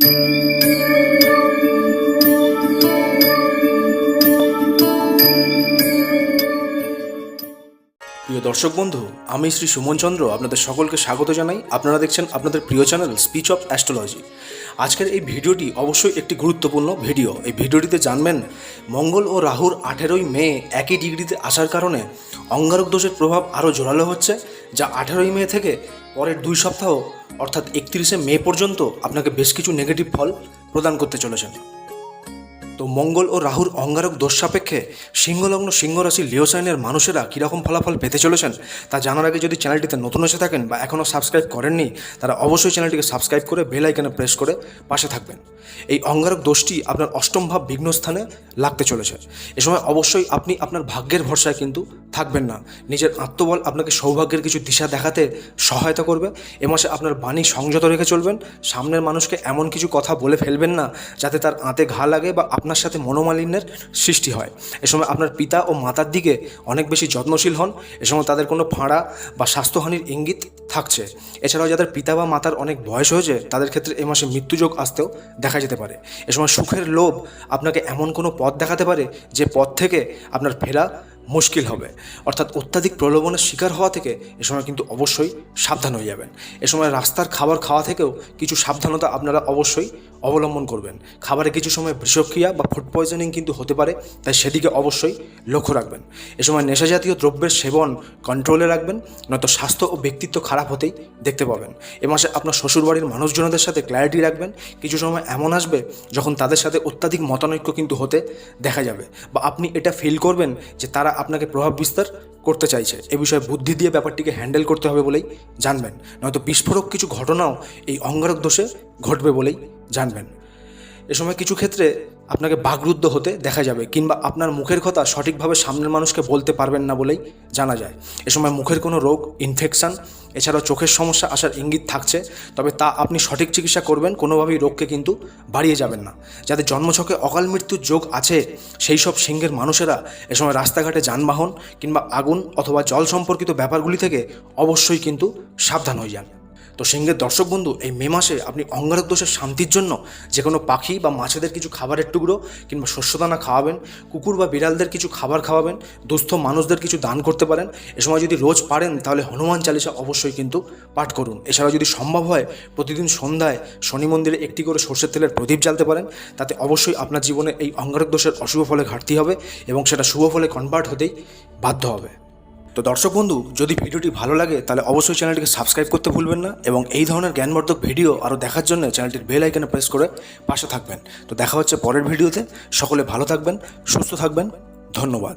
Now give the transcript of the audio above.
Música দর্শক বন্ধু, আমি শ্রী সুমন চন্দ্র, আপনাদের সকলকে স্বাগত জানাই। আপনারা দেখছেন আপনাদের প্রিয় চ্যানেল স্পিচ অফ অ্যাস্ট্রোলজি। আজকের এই ভিডিওটি অবশ্যই একটি গুরুত্বপূর্ণ ভিডিও। এই ভিডিওটিতে জানবেন, মঙ্গল ও রাহুর আঠেরোই মে একই ডিগ্রিতে আসার কারণে অঙ্গারক দোষের প্রভাব আরও জোরালো হচ্ছে, যা আঠেরোই মে থেকে পরের দুই সপ্তাহ, অর্থাৎ একত্রিশে মে পর্যন্ত আপনাকে বেশ কিছু নেগেটিভ ফল প্রদান করতে চলেছেন তো মঙ্গল ও রাহুর অঙ্গারক দোষ সাপেক্ষে সিংহলগ্ন সিংহ রাশি লিওসাইনের মানুষেরা কীরকম ফলাফল পেতে চলেছেন তা জানার আগে যদি চ্যানেলটিতে নতুন এসে থাকেন বা এখনও সাবস্ক্রাইব করেননি, তারা অবশ্যই চ্যানেলটিকে সাবস্ক্রাইব করে বেল আইকনে প্রেস করে পাশে থাকবেন। এই অঙ্গারক দোষটি আপনার অষ্টম ভাব বিঘ্ন স্থানে লাগতে চলেছে। এ সময় অবশ্যই আপনি আপনার ভাগ্যের ভরসায় কিন্তু থাকবেন না। নিজের আত্মবল আপনাকে সৌভাগ্যের কিছু দিশা দেখাতে সহায়তা করবে। এ মাসে আপনার বাণী সংযত রেখে চলবেন। সামনের মানুষকে এমন কিছু কথা বলে ফেলবেন না, যাতে তার আঁতে ঘা লাগে বা আপনার সাথে মনোমালিন্যের সৃষ্টি হয়। এ সময় আপনার পিতা ও মাতার দিকে অনেক বেশি যত্নশীল হন। এ সময় তাদের কোনো ফাঁড়া বা স্বাস্থ্যহানির ইঙ্গিত থাকছে। এছাড়াও যাদের পিতা বা মাতার অনেক বয়স হয়েছে, তাদের ক্ষেত্রে এ মাসে মৃত্যুযোগ আসতেও দেখা যেতে পারে। এ সময় সুখের লোভ আপনাকে এমন কোনো পথ দেখাতে পারে, যে পথ থেকে আপনার ফেরা মুশকিল হবে। অর্থাৎ অত্যাধিক প্রলোভনের শিকার হওয়া থেকে এ সময় কিন্তু অবশ্যই সাবধান হয়ে যাবেন। এ সময় রাস্তার খাবার খাওয়া থেকেও কিছু সাবধানতা আপনারা অবশ্যই অবলম্বন করবেন। খাবারে কিছু সময় বিষক্রিয়া বা ফুড পয়জনিং কিন্তু হতে পারে, তাই সেদিকে অবশ্যই লক্ষ্য রাখবেন। এ সময় নেশাজাতীয় দ্রব্যের সেবন কন্ট্রোলে রাখবেন, নয়তো স্বাস্থ্য ও ব্যক্তিত্ব খারাপ হতেই দেখতে পাবেন। এ মাসে আপনার শ্বশুরবাড়ির মানুষজনদের সাথে ক্ল্যারিটি রাখবেন, কিছু সময় এমন আসবে যখন তাদের সাথে অত্যাধিক মতানৈক্য কিন্তু হতে দেখা যাবে বা আপনি এটা ফিল করবেন যে তারা আপনাকে প্রভাব বিস্তার করতে চাইছে। এ বিষয়ে বুদ্ধি দিয়ে ব্যাপারটিকে হ্যান্ডেল করতে হবে বলেই জানবেন, নয়তো বিস্ফোরক কিছু ঘটনাও এই অঙ্গারক দোষে ঘটবে বলেই জানবেন। এ সময় কিছু ক্ষেত্রে আপনাকে বাগরুদ্ধ হতে দেখা যাবে কিংবা আপনার মুখের কথা সঠিকভাবে সামনের মানুষকে বলতে পারবেন না বলেই জানা যায়। এ সময় মুখের কোনো রোগ ইনফেকশন এছাড়াও চোখের সমস্যা আসার ইঙ্গিত থাকছে, তবে তা আপনি সঠিক চিকিৎসা করবেন, কোনোভাবেই রোগকে কিন্তু বাড়িয়ে যাবেন না। যাদের জন্মছকে অকাল মৃত্যুর যোগ আছে, সেই সব সিংহের মানুষেরা এ সময় রাস্তাঘাটে যানবাহন কিংবা আগুন অথবা জল সম্পর্কিত ব্যাপারগুলি থেকে অবশ্যই কিন্তু সাবধান হয়ে যান। তো সিংহের দর্শক বন্ধু, এই মে মাসে আপনি অঙ্গারক দোষের শান্তির জন্য যে কোনো পাখি বা মাছেদের কিছু খাবারের টুকরো কিংবা শস্যদানা খাওয়াবেন, কুকুর বা বিড়ালদের কিছু খাবার খাওয়াবেন, দুস্থ মানুষদের কিছু দান করতে পারেন, এ সময় যদি রোজ পারেন তাহলে হনুমান চালিসা অবশ্যই কিন্তু পাঠ করুন। এছাড়াও যদি সম্ভব হয় প্রতিদিন সন্ধ্যায় শনি মন্দিরে একটি করে সর্ষের তেলের প্রদীপ জ্বালতে পারেন, তাতে অবশ্যই আপনার জীবনে এই অঙ্গারক দোষের অশুভ ফলে ঘাটতি হবে এবং সেটা শুভ ফলে কনভার্ট হতেই বাধ্য হবে। তো দর্শক বন্ধু, যদি ভিডিওটি ভালো লাগে, তাহলে অবশ্যই চ্যানেলটিকে সাবস্ক্রাইব করতে ভুলবেন না এবং এই ধরনের জ্ঞানবর্ধক ভিডিও আরও দেখার জন্য চ্যানেলটির বেল আইকনে প্রেস করে পাশে থাকবেন। তো দেখা হচ্ছে পরের ভিডিওতে। সকলে ভালো থাকবেন, সুস্থ থাকবেন। ধন্যবাদ।